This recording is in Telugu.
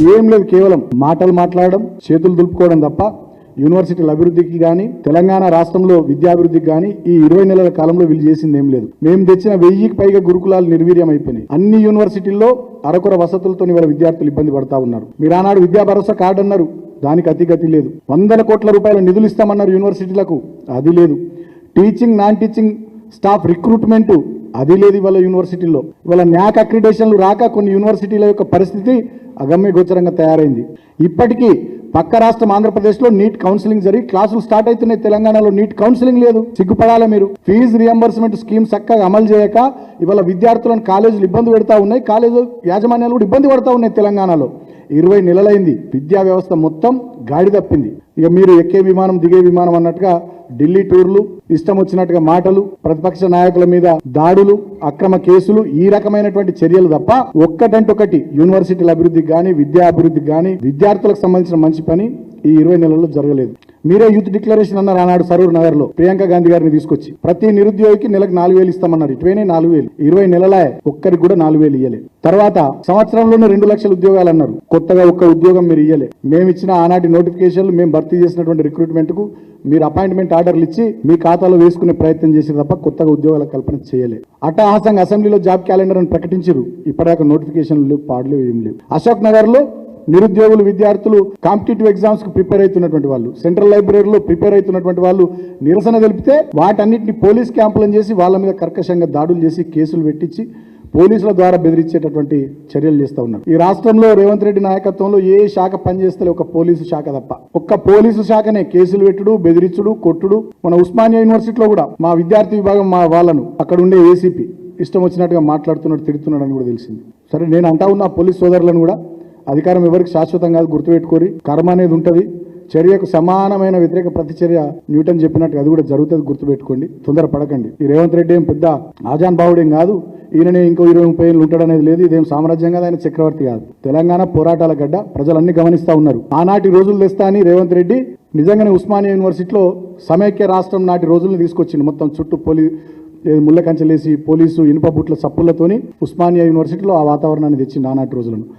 ఏం లేదు కేవలం మాటలు మాట్లాడడం చేతులు దులుపుకోవడం తప్ప యూనివర్సిటీల అభివృద్ధికి కానీ తెలంగాణ రాష్ట్రంలో విద్యాభివృద్ధికి కానీ ఈ ఇరవై నెలల కాలంలో వీళ్ళు చేసింది ఏం లేదు. మేము తెచ్చిన వెయ్యికి పైగా గురుకులాలు నిర్వీర్యం అయిపోయినాయి అన్ని యూనివర్సిటీల్లో అరకొర వసతులతో ఇవాళ విద్యార్థులు ఇబ్బంది పడతా ఉన్నారు. మీరు ఆనాడు విద్యా భరోసా కార్డు అన్నారు. దానికి అతిగతి లేదు. వందల కోట్ల రూపాయల నిధులు ఇస్తామన్నారు యూనివర్సిటీలకు. అది లేదు. Teaching non teaching staff recruitment అది లేదు ఇవాళ యూనివర్సిటీల్లో ఇవాళ న్యాక్ అక్రిడేషన్లు రాక కొన్ని యూనివర్సిటీల యొక్క పరిస్థితి అగమ్య గోచరంగా తయారైంది. ఇప్పటికీ పక్క రాష్ట్రం ఆంధ్రప్రదేశ్లో నీట్ కౌన్సిలింగ్ జరిగి క్లాసులు స్టార్ట్ అవుతున్నాయి తెలంగాణలో నీట్ కౌన్సిలింగ్ లేదు. సిగ్గుపడాలి మీరు? ఫీజు రియంబర్స్మెంట్ స్కీమ్ చక్కగా అమలు చేయక ఇవాళ విద్యార్థులను కాలేజీలు ఇబ్బంది పెడతా ఉన్నాయి. కాలేజీ యాజమాన్యాలు కూడా ఇబ్బంది పడతా ఉన్నాయి తెలంగాణలో. ఇరవై నెలలైంది. విద్యా వ్యవస్థ మొత్తం గాడి తప్పింది ఇక మీరు ఎక్కే విమానం దిగే విమానం అన్నట్టుగా ఢిల్లీ టూర్లు ఇష్టం వచ్చినట్టుగా మాటలు ప్రతిపక్ష నాయకుల మీద దాడులు అక్రమ కేసులు ఈ రకమైనటువంటి చర్యలు తప్ప ఒక్కటంటే ఒకటి యూనివర్సిటీల అభివృద్ధికి కానీ విద్యా అభివృద్ధికి కానీ విద్యార్థులకు సంబంధించిన మంచి పని ఈ ఇరవై నెలల్లో జరగలేదు. మీరే యూత్ డిక్లరేషన్ అన్నారు ఆనాడు సరూర్ నగర్లో ప్రియాంక గాంధీ గారిని తీసుకొచ్చి. ప్రతి నిరుద్యోగికి నెలకు నాలుగు వేలు ఇస్తామన్నారు. ఇటువైనా నాలుగు వేలు. ఇరవై నెలలే. ఒక్కరికి కూడా నాలుగు వేలు ఇయ్యలే. తర్వాత సంవత్సరంలోనే రెండు లక్షల ఉద్యోగాలు అన్నారు. కొత్తగా ఒక్క ఉద్యోగం మీరు ఇయ్యలే. మేము ఇచ్చిన ఆనాటి నోటిఫికేషన్లు మేము భర్తీ చేసినటువంటి రిక్రూట్మెంట్కు మీరు అపాయింట్మెంట్ ఆర్డర్లు ఇచ్చి మీ ఖాతాలో వేసుకునే ప్రయత్నం చేసి తప్ప కొత్తగా ఉద్యోగాల కల్పన చేయలే. అట్టహాసంగా అసెంబ్లీలో జాబ్ క్యాలెండర్ అని ప్రకటించారు ఇప్పటిదాకా నోటిఫికేషన్లు లేవు పాడలు ఏం లేవు. అశోక్ నగర్లో నిరుద్యోగులు విద్యార్థులు కాంపిటేటివ్ ఎగ్జామ్స్కు ప్రిపేర్ అవుతున్నటువంటి వాళ్ళు సెంట్రల్ లైబ్రరీలో ప్రిపేర్ అవుతున్నటువంటి వాళ్ళు నిరసన తెలిపితే వాటన్నిటిని పోలీస్ క్యాంపులను చేసి వాళ్ళ మీద కర్కశంగా దాడులు చేసి కేసులు పెట్టించి పోలీసుల ద్వారా బెదిరించేటటువంటి చర్యలు చేస్తూ ఉన్నారు. ఈ రాష్ట్రంలో రేవంత్ రెడ్డి నాయకత్వంలో ఏ శాఖ పనిచేస్తే ఒక పోలీసు శాఖ తప్ప. ఒక్క పోలీసు శాఖనే కేసులు పెట్టుడు బెదిరించుడు కొట్టుడు. మన ఉస్మానియా యూనివర్సిటీలో కూడా మా విద్యార్థి విభాగం మా వాళ్ళను అక్కడ ఉండే ఏసీపీ ఇష్టం వచ్చినట్టుగా మాట్లాడుతున్నాడు తిడుతున్నాడు అని కూడా తెలిసింది. సరే నేను అంటా ఉన్న ఆ పోలీస్ సోదరులను కూడా అధికారం ఎవరికి శాశ్వతం కాదు గుర్తుపెట్టుకోరి. కర్మ అనేది ఉంటుంది. చర్యకు సమానమైన వ్యతిరేక ప్రతిచర్య న్యూటన్ చెప్పినట్టు అది కూడా జరుగుతుంది గుర్తుపెట్టుకోండి. తొందర పడకండి. ఈ రేవంత్ రెడ్డి ఏం పెద్ద ఆజాన్ బావుడేం కాదు. ఈయననే ఇంకో ఇరవై ముప్పై ఏళ్ళు ఉంటాడనేది లేదు. ఇదేం సామ్రాజ్యం కాదు ఆయన చక్రవర్తి కాదు. తెలంగాణ పోరాటాల గడ్డ ప్రజలన్నీ గమనిస్తా ఉన్నారు. ఆనాటి రోజులు తెస్తా అని రేవంత్ రెడ్డి నిజంగానే ఉస్మానియా యూనివర్సిటీలో సమైక్య రాష్ట్రం నాటి రోజులను తీసుకొచ్చింది మొత్తం చుట్టూ పోలీ ఏది ముళ్ళ కంచెలేసి పోలీసు ఇనుప బుట్ల సప్పులతోని ఉస్మానియా యూనివర్సిటీలో ఆ వాతావరణాన్ని తెచ్చింది ఆనాటి రోజులను.